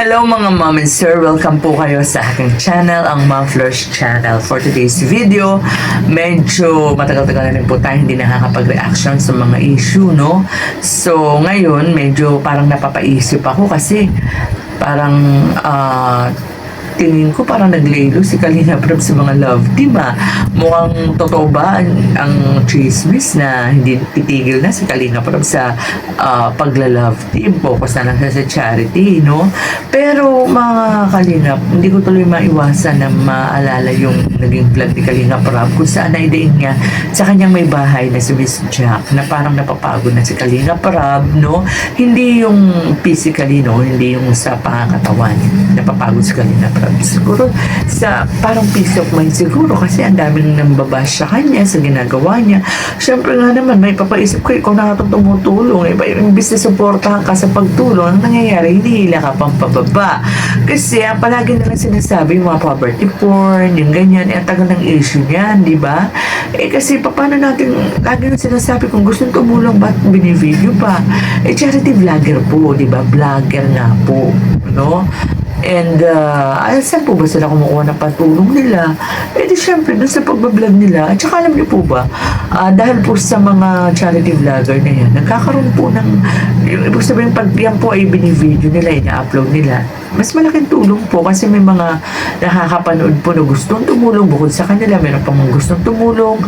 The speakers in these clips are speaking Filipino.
Hello mga mom and sir, welcome po kayo sa aking channel, ang Mom Flourish Channel. For today's video, medyo matagal-tagal na rin po tayo hindi nakakapag-reaction sa mga issue, no? So, ngayon, medyo parang napapaisip ako kasi parang ah, tingin ko parang naglaylo si Kalina Prab sa mga love team ah. Mukhang totoo ba ang, ang chismis na hindi titigil na si Kalina Prab sa ah, pagla-love team. Focus na lang siya sa charity, no? Pero mga Kalina, hindi ko tuloy maiwasan na maalala yung naging vlog ni Kalina Prab kung saan naidain niya sa kanyang may bahay na si Miss Jack na parang napapagod na si Kalina Prab, no? Hindi yung physically, no? Hindi yung sa pangangatawan. Napapagod si Kalina Prab. Siguro sa parang peace of mind siguro kasi ang daming nambabash sa kanya sa ginagawa niya. Siyempre nga naman, may papaisip ko, ikaw na katong tumutulong. Eh, imbis na supportahan ka sa pagtulong, ang nangyayari, hinihila ka pang pababa. Kasi ang palagi nalang sinasabi, mga poverty porn, yung ganyan, eh, ang tagal ng issue niyan, di ba? Eh kasi paano natin, lagi nang sinasabi, kung gusto tumulong, ba't binivideo pa? Eh charity vlogger po, di ba? Vlogger nga po, no? And, uh, ay, saan po ba sila kumukuha ng patulong nila? Eh, di syempre, doon sa pagbablog nila. At saka alam niyo po ba, ah, dahil po sa mga charity vlogger na yan, nagkakaroon po ng, ibig sabihin, pag yan po ay binivideo nila, ina-upload nila, mas malaking tulong po kasi may mga nakakapanood po na gustong tumulong bukod sa kanila, meron pang gustong tumulong.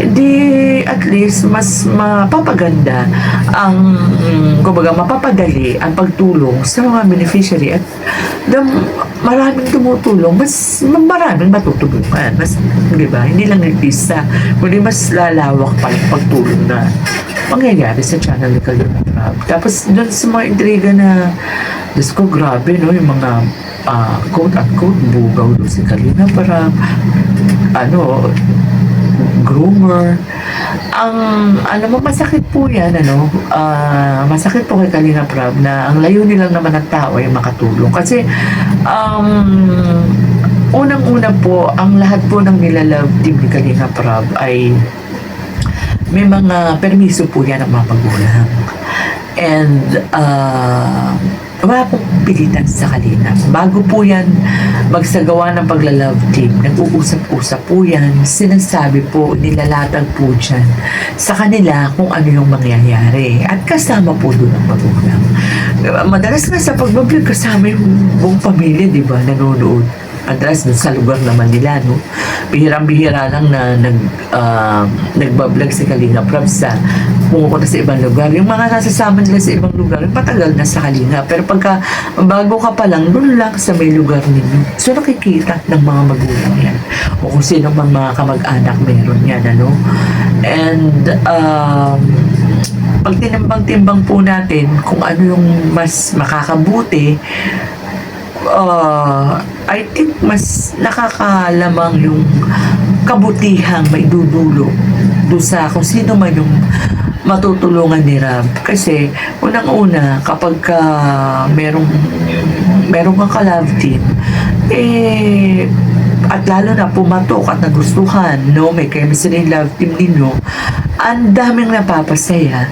Di, at least, mas mapapaganda ang, mm, kumbaga, mapapadali ang pagtulong sa mga beneficiary at the maraming tumutulong, mas maraming matutulungan. Mas, di ba? Hindi lang nag-isa, kundi mas lalawak pa yung pagtulong na mangyayari sa channel ni Kalina Prab. Tapos doon sa mga intriga na, Diyos ko, grabe, no? Yung mga ah, quote-unquote bugaw doon si Kalina Prab. Ano, groomer. Ang, ano mo, masakit po yan, ano, ah, masakit po kay Kalina Prab na ang layunin lang naman ng tao ay makatulong. Kasi, um, unang-una po, ang lahat po ng nilalove team ni Kalina Prab ay may mga permiso po yan ng mga magulang. And, uh, wala pong pilitan sa kanila. Bago po yan magsagawa ng pagla-love team, nag-uusap-usap po yan, sinasabi po, nilalatag po dyan sa kanila kung ano yung mangyayari. At kasama po doon ang magulang. Madalas nga sa pagbablog, kasama yung buong pamilya, di ba, nanonood. Madalas dun sa lugar naman nila, no? Bihirang-bihira lang na nag, uh, nagbablog si Kalinga Prab sa pumupunta sa ibang lugar. Yung mga nasasama nila sa ibang lugar, patagal na sa Kalinga. Pero pagka bago ka pa lang, doon lang sa may lugar ninyo. So nakikita ng mga magulang yan. O kung sino mang mga kamag-anak meron yan, ano? And, um, pag tinimbang-timbang po natin kung ano yung mas makakabuti, uh, I think mas nakakalamang yung kabutihang may dudulo do sa kung sino man yung matutulungan ni Rab. Kasi, unang-una, kapag ka merong, merong kang ka-love team, eh, at lalo na pumatok at nagustuhan, no, may chemistry yung love team ninyo, ang daming napapasaya.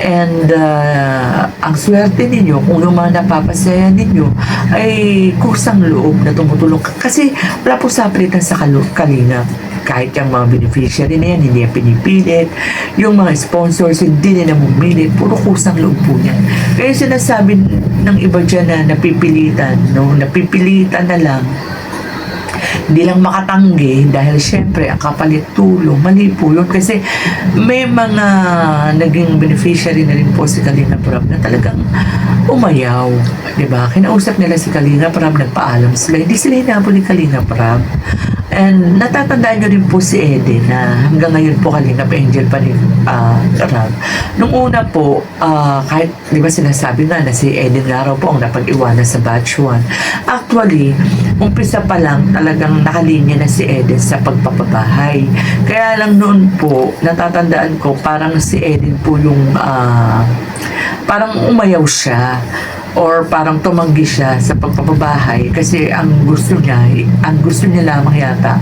And uh, ang swerte ninyo, kung yung mga napapasaya ninyo, ay kusang loob na tumutulong. Kasi wala po saplitan sa kalina. Kahit yung mga beneficiary na yan, hindi yan pinipilit. Yung mga sponsors, hindi nila mumilit. Puro kusang loob po yan. Kaya sinasabi ng iba dyan na napipilitan, no? napipilitan na lang hindi lang makatanggi dahil syempre ang kapalit tulong, mali po yun kasi may mga naging beneficiary na rin po si Kalina Prab na talagang umayaw, di ba? Kinausap nila si Kalina Prab, nagpaalam sila, hindi sila hinabol ni Kalina Prab. And natatandaan nyo rin po si Eden na hanggang ngayon po Kalina angel pa ni uh, Prab. Nung una po, ah, kahit di ba sinasabi nga na si Eden nga raw po ang napag-iwanan sa batch 1. Actually, umpisa pa lang talagang nakalinya na si Eden sa pagpapabahay. Kaya lang noon po, natatandaan ko, parang si Eden po yung ah, parang umayaw siya or parang tumanggi siya sa pagpapabahay kasi ang gusto niya, ang gusto niya lamang yata,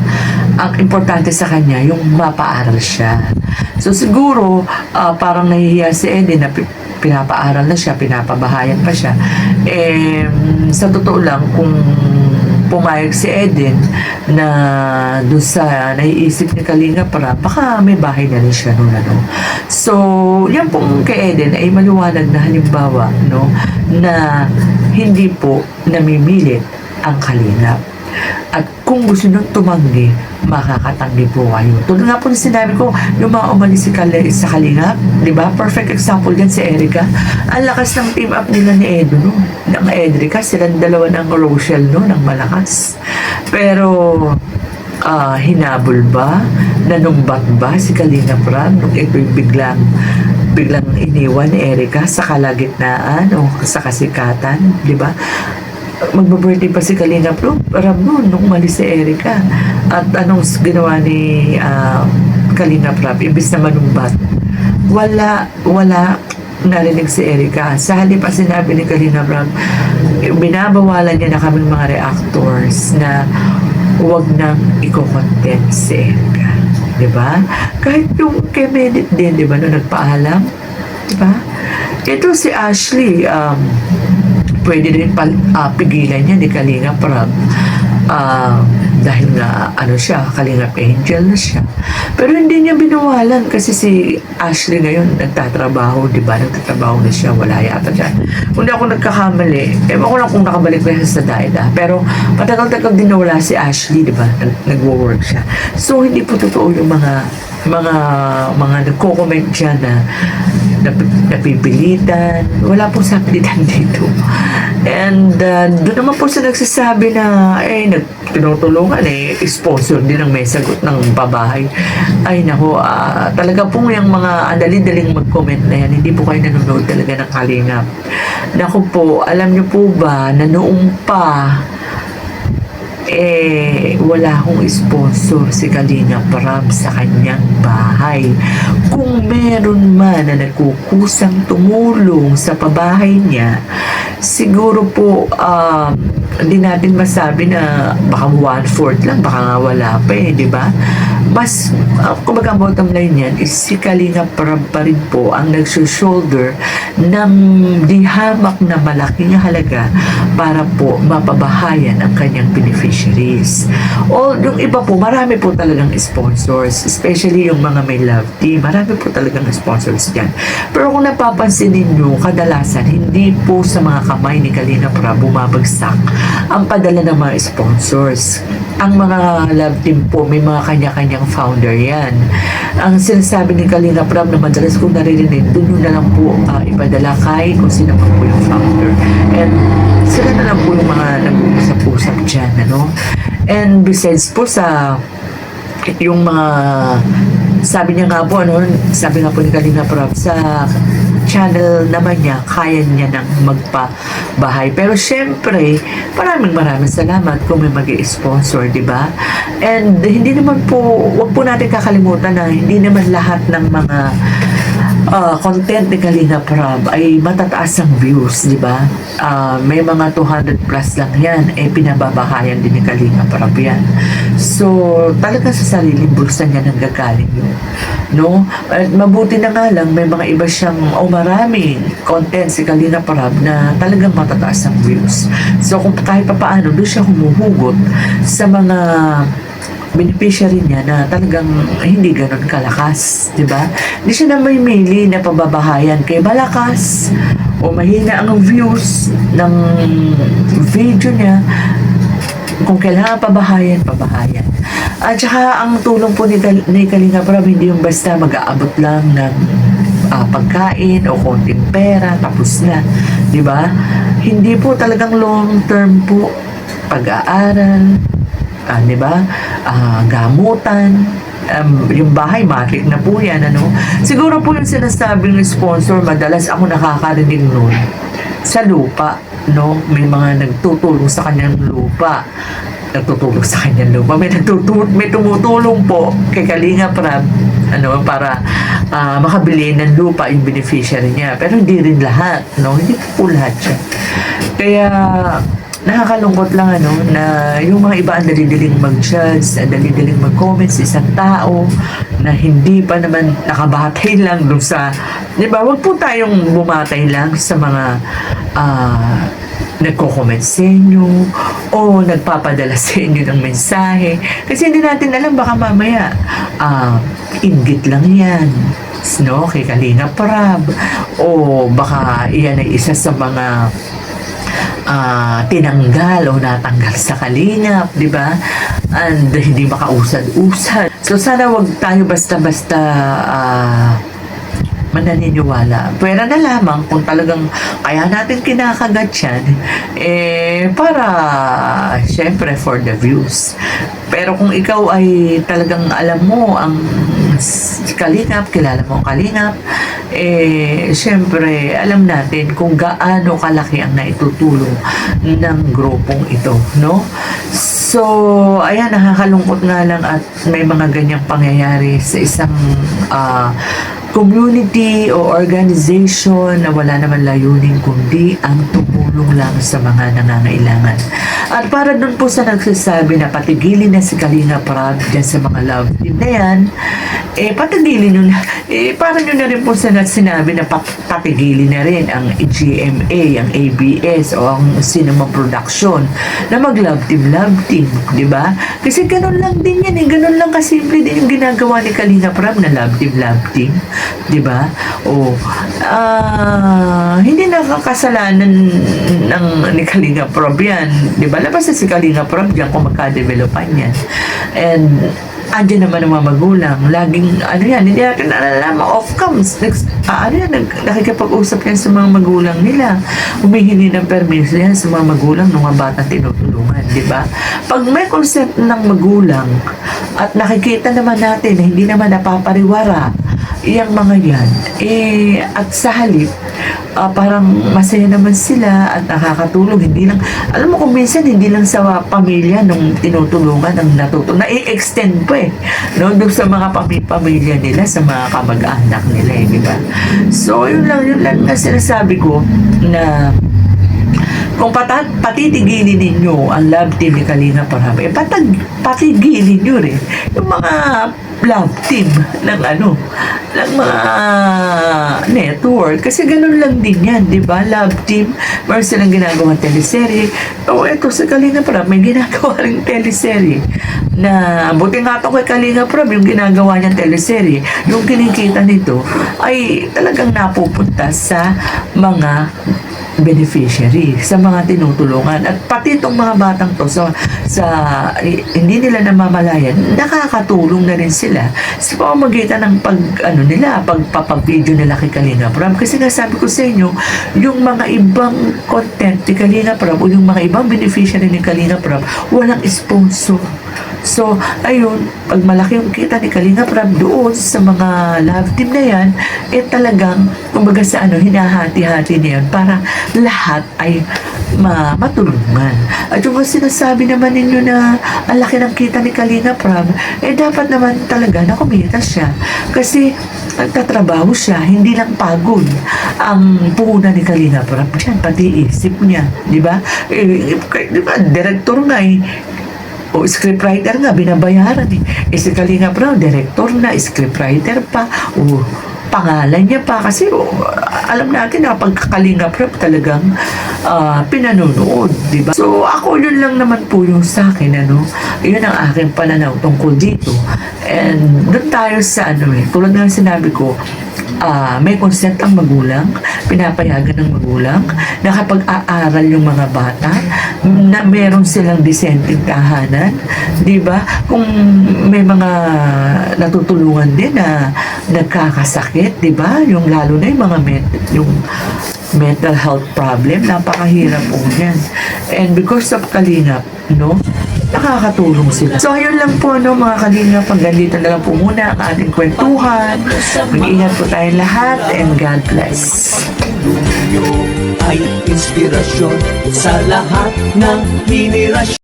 ang importante sa kanya, yung mapaaral siya. So siguro, ah, parang nahihiya si Eden na pi- pinapaaral na siya, pinapabahayan pa siya. Eh, sa totoo lang, kung pumayag si Eden na doon sa naiisip ni Kalinga para baka may bahay na rin siya noon ano. So, yan pong kay Eden ay maliwanag na halimbawa no na hindi po namimilit ang Kalinga. At kung gusto nyo tumanggi, makakatanggi po kayo. Tulad nga po na sinabi ko, yung mga umalis si Kal- sa Kalingap, di ba? Perfect example yan si Erica. Ang lakas ng team up nila ni Edo, no? Ng Edrica, silang dalawa ng Rochelle, no? Ng malakas. Pero, ah, hinabol ba? Nanumbat ba si Kalinga Prab nung ito'y biglang biglang iniwan ni Erica sa kalagitnaan o sa kasikatan, di ba? Magbe-birthday pa si Kalinga Pro, Rab noon, nung umalis si Erica. At anong ginawa ni ah, Kalinga Prab, ibis na manumbat. Wala, wala narinig si Erica. Sa halip pa sinabi ni Kalinga Prab, binabawalan niya na kaming mga reactors na huwag nang i-content si Erica. Di ba? Kahit yung kay Medit din, di ba, nung nagpaalam, di ba? Ito si Ashley, um, pwede rin pal, ah, pigilan niya ni Kalinga Prab. Ah, dahil nga, ano siya, Kalinga Angel na siya. Pero hindi niya binawalan kasi si Ashley ngayon nagtatrabaho, di ba? Nagtatrabaho na siya, wala yata dyan. Kung di ako nagkakamali, ewan ko lang kung nakabalik siya sa Daida. Pero patagal-tagal din nawala si Ashley, di ba? Nag, nagwo-work siya. So, hindi po totoo yung mga mga mga nagko-comment dyan na nap, napipilitan. Wala pong sapilitan dito. And uh, doon naman po sa nagsasabi na eh, nag, tinutulungan eh, sponsor din ang may sagot ng babahay. Ay nako, ah, talaga pong yung mga andali-daling mag-comment na yan, hindi po kayo nanonood talaga ng kalingap. Naku po, alam niyo po ba na noong pa eh, wala akong sponsor si Kalinga Prab sa kanyang bahay. Kung meron man na nagkukusang tumulong sa pabahay niya, siguro po, um, hindi natin masabi na baka one-fourth lang, baka nga wala pa eh, di ba? Mas, uh, kumbaga bottom line yan is si Kalinga Prab pa rin po ang nagsushoulder ng di hamak na malaking halaga para po mapabahayan ang kanyang beneficiaries. O yung iba po, marami po talagang sponsors, especially yung mga may love team, marami po talagang sponsors dyan. Pero kung napapansin ninyo, kadalasan, hindi po sa mga kamay ni Kalina Prab bumabagsak ang padala ng mga sponsors. Ang mga love team po, may mga kanya-kanyang founder yan. Ang sinasabi ni Kalina Prab na madalas kong naririnig, doon na lang po ah, ipadala kay kung sino po yung founder. And sila na lang po yung mga nag-uusap-usap dyan, ano? And besides po sa yung mga sabi niya nga po ano sabi nga po ni Kalina Prab sa channel naman niya kaya niya nang magpabahay. Pero syempre maraming maraming salamat kung may mag sponsor di ba? And hindi naman po wag po natin kakalimutan na hindi naman lahat ng mga ah, content ni Kalinga Prab ay matataas ang views, di ba? Ah, may mga 200 plus lang yan, eh pinababahayan din ni Kalinga Prab yan. So, talaga sa sariling bulsa niya nanggagaling yun. No? At mabuti na nga lang, may mga iba siyang, o maraming content si Kalinga Prab na talagang matataas ang views. So, kung kahit pa paano, doon siya humuhugot sa mga beneficiary niya na talagang hindi ganun kalakas, di ba? Hindi siya na may mili na pababahayan kay malakas o mahina ang views ng video niya. Kung kailangan pabahayan, pabahayan. At saka ang tulong po ni, Kal- ni Kalinga Prab, hindi yung basta mag-aabot lang ng ah, pagkain o konting pera, tapos na. Di ba? Hindi po talagang long term po pag-aaral, ah, di ba? Ah, gamutan, um, yung bahay, market na po yan, ano? Siguro po yung sinasabing sponsor, madalas ako nakakarinig nun sa lupa, no? May mga nagtutulong sa kanyang lupa. Nagtutulong sa kanyang lupa. May, nagtutulong, may tumutulong po kay Kalinga Prab, ano, para ah, makabili ng lupa yung beneficiary niya. Pero hindi rin lahat, no? Hindi po lahat siya. Kaya, nakakalungkot lang ano na yung mga iba ang dalidiling mag-judge, ang dalidiling mag-comment sa isang tao na hindi pa naman nakabatay lang dun sa, di ba, wag po tayong bumatay lang sa mga ah, nagko-comment sa inyo o nagpapadala sa inyo ng mensahe. Kasi hindi natin alam, baka mamaya, ah, inggit lang yan. No, kay Kalinga Prab. O baka iyan ay isa sa mga ah, tinanggal o natanggal sa kalingap, di ba? And hindi makausad-usad. So sana wag tayo basta-basta ah, mananiniwala. Pwera na lamang kung talagang kaya natin kinakagat yan, eh, para, syempre, for the views. Pero kung ikaw ay talagang alam mo ang s- kalingap, kilala mo ang kalingap, eh, syempre, alam natin kung gaano kalaki ang naitutulong ng grupong ito, no? So, ayan, nakakalungkot nga lang at may mga ganyang pangyayari sa isang ah, community o organization na wala naman layunin kundi ang tumulong lang sa mga nangangailangan. At para dun po sa nagsasabi na patigilin na si Kalinga Prab dyan sa mga love team na yan, eh patigilin nyo na, eh parang nyo na rin po sa sinabi na pat- patigilin na rin ang GMA, ang ABS o ang cinema production na mag love team, love team, di ba? Kasi ganun lang din yan eh, ganun lang kasimple din yung ginagawa ni Kalinga Prab na love team, love team, di ba? O, ah, hindi nakakasalanan ng ni Kalinga Prab yan, di ba? Labas na si Kalinga Prab dyan kung magka-developan yan. And, andyan naman ang mga magulang. Laging, ano yan, hindi natin nalalaman, off comes. Next, ah, ano yan, nag, nakikipag-usap yan sa mga magulang nila. Humihingi ng permiso yan sa mga magulang ng mga bata tinutulungan, di ba? Pag may consent ng magulang at nakikita naman natin na hindi naman napapariwara yung mga yan, eh, at sa halip, ah, parang masaya naman sila at nakakatulong. Hindi lang, alam mo kung minsan hindi lang sa pamilya nung tinutulungan ang natutulong, na-extend pa eh. No? Doon sa mga pami- pamilya nila, sa mga kamag-anak nila eh, di ba? So, yun lang, yun lang na sinasabi ko na kung pata- patitigilin ninyo ang love team ni Kalina Parham, eh patag, patigilin nyo rin yung mga love team ng ano, ng mga network. Kasi ganun lang din yan, di ba? Love team, meron silang ginagawang teleserye. O eto sa Kalina Parham, may ginagawa rin teleserye na buti nga to kay Kalinga Prab, yung ginagawa niyang teleserye, yung kinikita nito ay talagang napupunta sa mga beneficiary sa mga tinutulungan. At pati itong mga batang to sa, sa eh, hindi nila namamalayan nakakatulong na rin sila sa pamamagitan ng pag ano nila pagpapag-video nila kay Kalinga Prab. Kasi nga sabi ko sa inyo yung mga ibang content ni Kalinga Prab o yung mga ibang beneficiary ni Kalinga Prab walang sponsor So, ayun, pag malaki yung kita ni Kalinga Prab doon sa mga love team na yan, eh talagang, kumbaga sa ano, hinahati-hati niya yan para lahat ay ma matulungan. At yung sinasabi naman ninyo na ang laki ng kita ni Kalinga Prab, eh dapat naman talaga na kumita siya. Kasi nagtatrabaho siya, hindi lang pagod ang puhunan ni Kalinga Prab dyan, pati isip niya, di ba? Eh, di ba, director nga eh, o scriptwriter nga, binabayaran eh. Eh si Kalinga Brown, director na, scriptwriter pa, o pangalan niya pa. Kasi o, alam natin na pagkakalinga prep talagang ah, pinanonood, di ba? So ako yun lang naman po yung sa akin, ano. Yun ang aking pananaw tungkol dito. And doon tayo sa ano eh, tulad nga sinabi ko, ah, may consent ang magulang, pinapayagan ng magulang, na kapag aaral yung mga bata, na meron silang disenteng tahanan, di ba? Kung may mga natutulungan din na nagkakasakit, di ba? Yung lalo na yung mga met, yung mental health problem, napakahirap po yan. And because of Kalingap, no? Nakakatulong sila. So, ayun lang po, no, mga kalingap. Hanggang dito na lang po muna ang ating kwentuhan. Mag-ingat po tayong lahat and God bless. Ay inspirasyon sa lahat ng henerasyon.